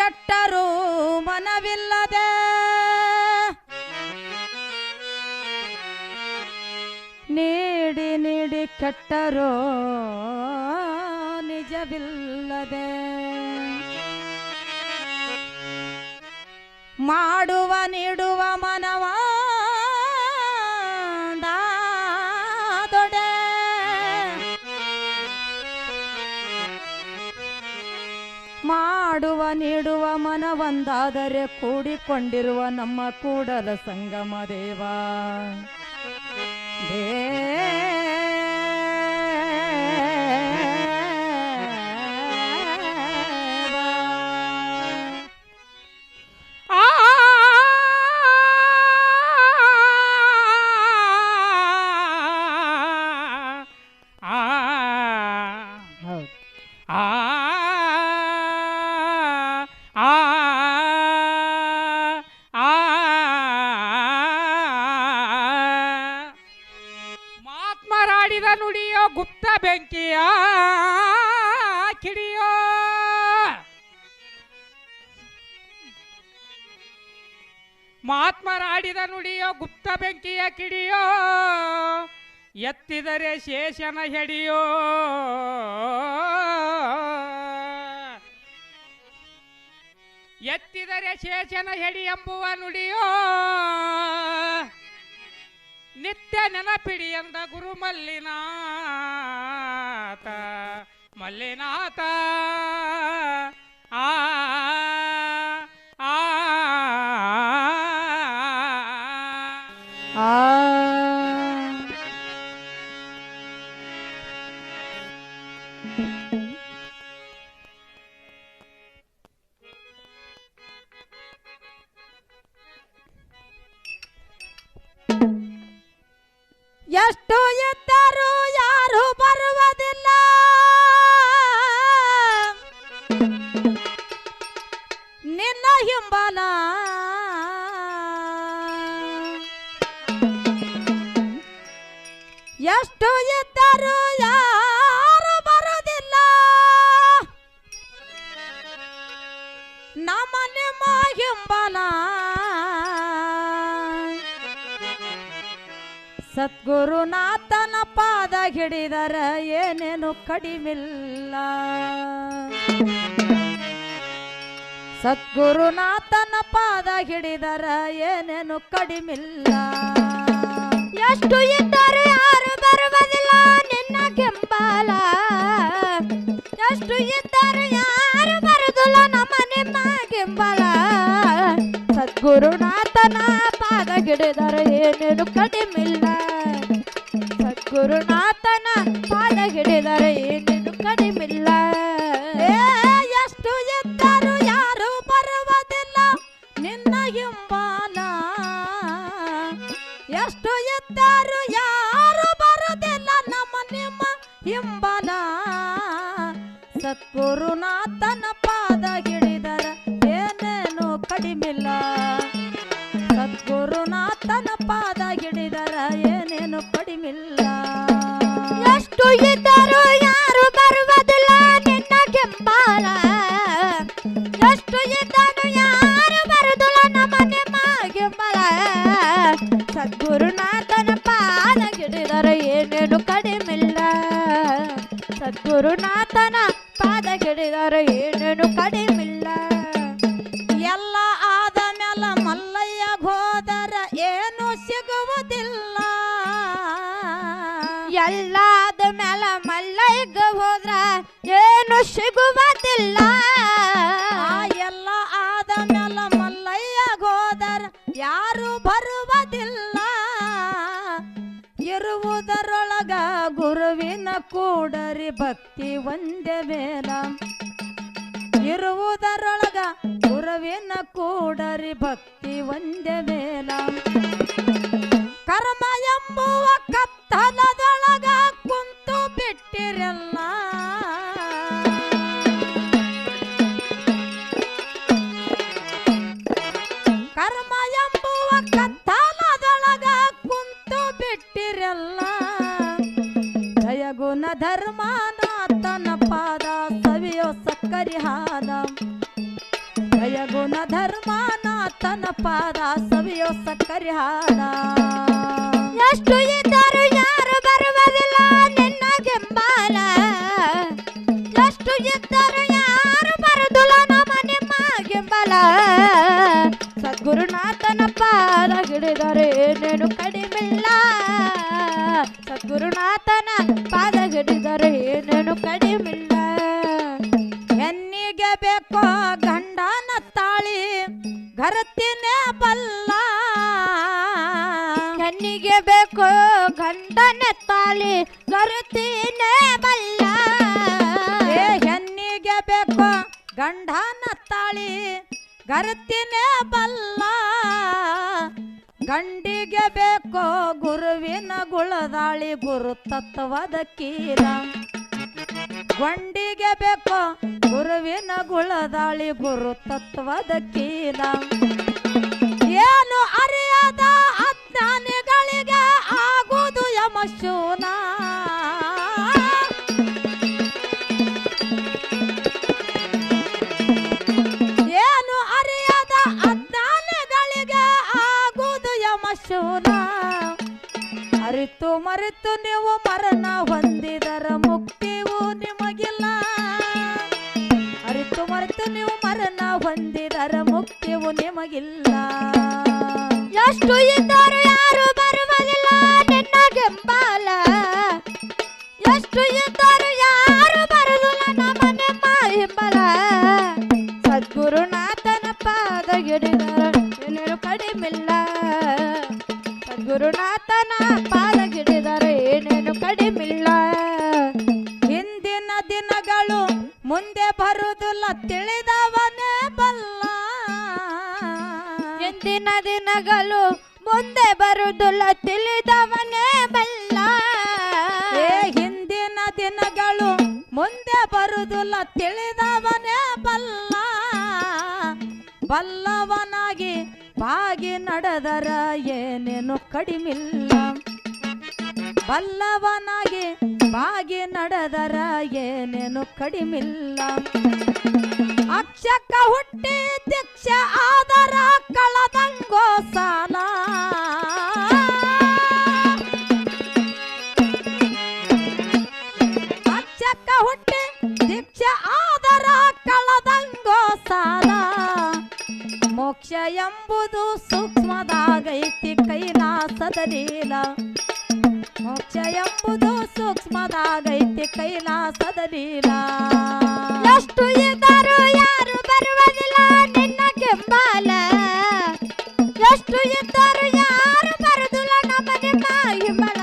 ಕೆಟ್ಟರೂ ಮನವಿಲ್ಲದೆ. ನೀಡಿ ನೀಡಿ ಕೆಟ್ಟರು ನಿಜವಿಲ್ಲದೆ. ಮಾಡುವ ನೀಡುವ ನೀಡುವ ಮನವೊಂದಾದರೆ ಕೂಡಿಕೊಂಡಿರುವ ನಮ್ಮ ಕೂಡಲ ಸಂಗಮ ದೇವ. ಕಿಡಿಯೋ ಮಹಾತ್ಮರಾಡಿದ ನುಡಿಯೋ, ಗುಪ್ತ ಬೆಂಕಿಯ ಕಿಡಿಯೋ, ಎತ್ತಿದರೆ ಶೇಷನ ಹೆಡಿಯೋ. ಎತ್ತಿದರೆ ಶೇಷನ ಹೆಡಿ ಎಂಬುವ ನುಡಿಯೋ, ನಿತ್ಯ ನೆನಪಿಡಿ ಎಂದ ಗುರು ಮಲ್ಲಿನಾಥ ಮಲ್ಲಿನಾಥ ಆ ಆ ನಿಮ್ಮ ಹಿಂಬಲ ಸದ್ಗುರುನಾಥನ ಪಾದ ಹಿಡಿದರ ಏನೇನು ಕಡಿಮಿಲ್ಲ. ಸದ್ಗುರುನಾಥನ ಪಾದ ಹಿಡಿದರ ಏನೇನು ಕಡಿಮಿಲ್ಲ. ಎಷ್ಟು ಇದ್ದರೂ ಯಾರು ಬರುವುದಿಲ್ಲ ನಿನ್ನ ಕೆಂಬಾಲ. ಎಷ್ಟು ಇದ್ದರೂ ಯಾರು ಬರುವುದಿಲ್ಲ ನಮನೆ ಮಾಗೆಂಬಲ ಸದ್ಗುರುನಾಥನ ಪಾದ ಹಿಡಿದರೆ ಏನೇನು ಕಡಿಮಿಲ್ಲ. ಸದ್ಗುರುನಾಥನ ಪಾದ ಹಿಡಿದರೆ ಏನೇನು ಕಡಿಮಿಲ್ಲ. ಎಷ್ಟು ಎತ್ತರು ಯಾರು ಬರುವುದಿಲ್ಲ. ನಿನ್ನ ಹಿಂಬಾಲ. ಎಷ್ಟು ಎತ್ತರೂ ಯಾರು ಬರುವುದಿಲ್ಲ. ನಮ್ಮ ನಿಮ್ಮ ಹಿಂಬಲ. ಸದ್ಗುರುನಾಥನ ಎಷ್ಟು ಇದ್ದರೂ ಯಾರು ಬರುವುದಿಲ್ಲ ನಿನ್ನ ಕೆಂಬಾಲ ಎಷ್ಟು ಇದ್ದರೂ ಯಾರು ಬರುವುದಿಲ್ಲ ನಮ್ಮ ನಿಮ್ಮ ಕೆಂಬಾಲ ಸದ್ಗುರುನಾಥನ ಪಾದ ಹಿಡಿದರೆ ಏನೇನು ಕಡಿಮಿಲ್ಲ ಸದ್ಗುರುನಾಥನ ಸಿಗುವುದಿಲ್ಲ. ಎಲ್ಲ ಆದ ಮೇಲ ಮಲ್ಲಯ್ಯ ಹೋದರ ಯಾರು ಬರುವುದಿಲ್ಲ. ಇರುವುದರೊಳಗ ಗುರುವಿನ ಕೂಡರಿ ಭಕ್ತಿ ಒಂದೇ ಬೇಲ ಇರುವುದರೊಳಗ ಗುರುವಿನ ಕೂಡರಿ ಭಕ್ತಿ ಒಂದೇ ಬೇಲ ಕರ್ಮ ಎಂಬುವ ಕತ್ತಲದೊಳಗ ಕುಂತು ಬಿಟ್ಟಿರಲ್ಲ. ಸಕ್ಕರಿ ಹಾಲ ಜಯಗುಣ ಧರ್ಮನಾಥನ ಪಾದ ಸವಿಯೋ ಸಕ್ಕರೆ ಹಾಡ ಎಷ್ಟು ಇದ್ದರು ಯಾರು ಬರುವುದಿಲ್ಲ ನಿನ್ನ ಗೆಂಬಾಲ ಎಷ್ಟು ಇದ್ದರು ಯಾರು ಬರುದಿಲ್ಲ ನಮ್ಮ ನಿಮ್ಮ ಗೆಂಬಲ ಸದ್ಗುರುನಾಥನ ಪಾದ ಹಿಡಿದರೆ ಏನೇನು ಕಡಿಮಿಲ್ಲ. ಸದ್ಗುರುನಾಥನ ಪಾದ ಹಿಡಿದರೆ ಏನೇನು ಕಡಿಮಿಲ್ಲ. ಗರತಿನೇ ಬಲ್ಲ. ಹೆಣ್ಣಿಗೆ ಬೇಕು ಗಂಡನ ತಾಳಿ ಗರುತೀನೇ ಬಲ್ಲ. ಏ ಹೆಣ್ಣಿಗೆ ಬೇಕು ಗಂಡನ ತಾಳಿ ಗರತಿನೇ ಬಲ್ಲ. ಗಂಡಿಗೆ ಬೇಕೋ ಗುರುವಿನ ಗುಳದಾಳಿ ಗುರು ತತ್ವದ ಕೀರ ಗಂಡಿಗೆ ಬೇಕೋ ಗುರುವಿನ ಗುಳದಾಳಿ ಗುರು ತತ್ವದ ಕೀಲ. ಮರೆತು ನೀವು ಮರಣ ಹೊಂದಿದರ ಮುಕ್ತಿವು ನಿಮಗಿಲ್ಲ. ಅರಿತು ಮರೆತು ನೀವು ಮರಣ ಹೊಂದಿದರ ಮುಕ್ತಿವು ನಿಮಗಿಲ್ಲ. ಎಷ್ಟು ಇದ್ದರು ಯಾರು ಬರುವುದಿಲ್ಲ ನಿನ್ನ ಗೆಂಬಾಲ ಎಷ್ಟು ಇದ್ದರು ಯಾರು ಬರುವುದಿಲ್ಲ ನಮ್ಮ ನಿಮ್ಮ ಹಿಂಬಲ. ಸದ್ಗುರುನಾಥನ ಪಾದ ಗಿಡಿದರ ಕಡಿಮಿಲ್ಲ. ಸದ್ಗುರುನಾಥನ ಪಾದ ಏನೇನು ಕಡಿಮಿಲ್ಲ. ಹಿಂದಿನ ದಿನಗಳು ಮುಂದೆ ಬರುವುದಿಲ್ಲ, ತಿಳಿದವನೇ ಬಲ್ಲ. ಎಂದಿನ ದಿನಗಳು ಮುಂದೆ ಬರುವುದಿಲ್ಲ, ತಿಳಿದವನೇ ಬಲ್ಲ. ಏ, ಹಿಂದಿನ ದಿನಗಳು ಮುಂದೆ ಬರುವುದಿಲ್ಲ, ತಿಳಿದವನೇ ಬಲ್ಲ. ಬಲ್ಲವನಾಗಿ ಬಾಗಿ ನಡೆದರ ಏನೇನು ಕಡಿಮಿಲ್ಲ. ಬಲ್ಲವನಾಗಿ ಬಾಗಿ ನಡೆದರ ಏನೇನು ಕಡಿಮಿಲ್ಲ. ಅಕ್ಷಕ ಹುಟ್ಟಿ ದೀಕ್ಷ ಆದರ ಕಳದಂಗೋ ಸಾಲ. ಅಕ್ಷಕ ಹುಟ್ಟಿ ದೀಕ್ಷ ಆದರ ಕಳದಂಗೋ ಸಾಲ. ಮೋಕ್ಷ ಎಂಬುದು ಸೂಕ್ಷ್ಮದಾಗೈತಿ ಕೈಲಾಸದ ಲೀಲ. ಮೋಕ್ಷ ಎಂಬುದು ಸೂಕ್ಷ್ಮದಾಗೈತಿ ಕೈಲಾಸದ ಲೀಲಾ ಎಷ್ಟು ಇದ್ದರು ಯಾರು ಬರುವುದಿಲ್ಲ ನಿನ್ನ ಕೆಂಬಾಲ. ಎಷ್ಟು ಇದ್ದರು ಯಾರು ಬರುವುದಿಲ್ಲ ನಮ್ಮ ನಿಮ್ಮ ಹಿಮಲ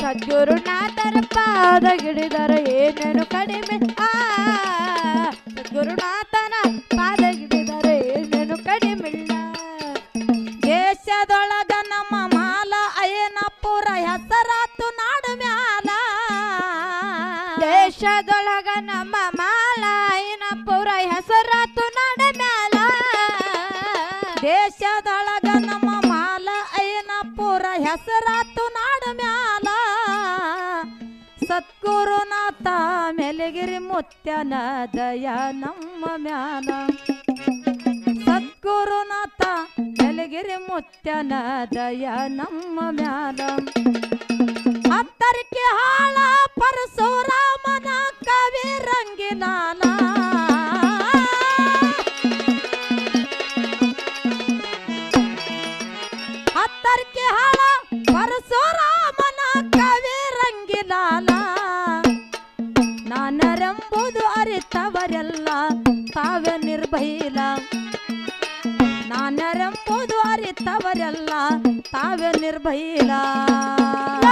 ಸದ್ಗುರುನಾಥರ ಪಾದ ಗಿಡಿದರೆ ಏನೇನು ಕಡಿಮೆ? ದೇಶದೊಳಗ ನಮ್ಮ ಮಾಲಾಯಿನ ಪುರ ಹೆಸರಾತು ನಡ ಮ್ಯಾಲ. ದೇಶದೊಳಗ ನಮ್ಮ ಮಾಲ ಅಯ್ಯನಪುರ ಹೆಸರಾತು ನಾಡು ಮ್ಯಾಲ. ಸದ್ಗುರುನಾಥ ಮೆಲಗಿರಿ ಮುತ್ಯನ ದಯ ನಮ್ಮ ಮ್ಯಾಲ. ಸದ್ಗುರುನಾಥ ಮೆಲಗಿರಿ ಮುತ್ಯನ ದಯ ನಮ್ಮ ಮ್ಯಾಲ. ಹತ್ತರಿಕೆ ಹಾಳ ಪರಶುರಾಮನ ರಂಗಿಲಾಲ ಹತ್ತರಿಕೆ ಹಾಳ ಪರಶುರಾಮನ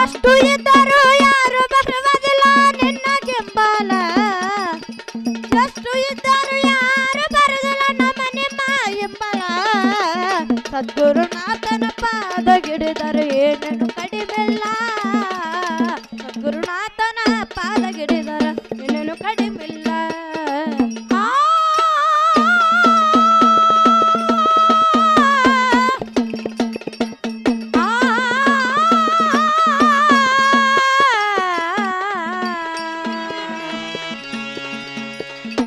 ಎಷ್ಟು ಇದ್ದರು ಯಾರು ಬರುವುದಿಲ್ಲ ಸದ್ಗುರುನಾಥನ ಪಾದ ಗಿಡಿದರೆ ಏನೇನು ಕಡಿಮೆಲ್ಲ? ಸದ್ಗುರುನಾಥನ ಪಾದ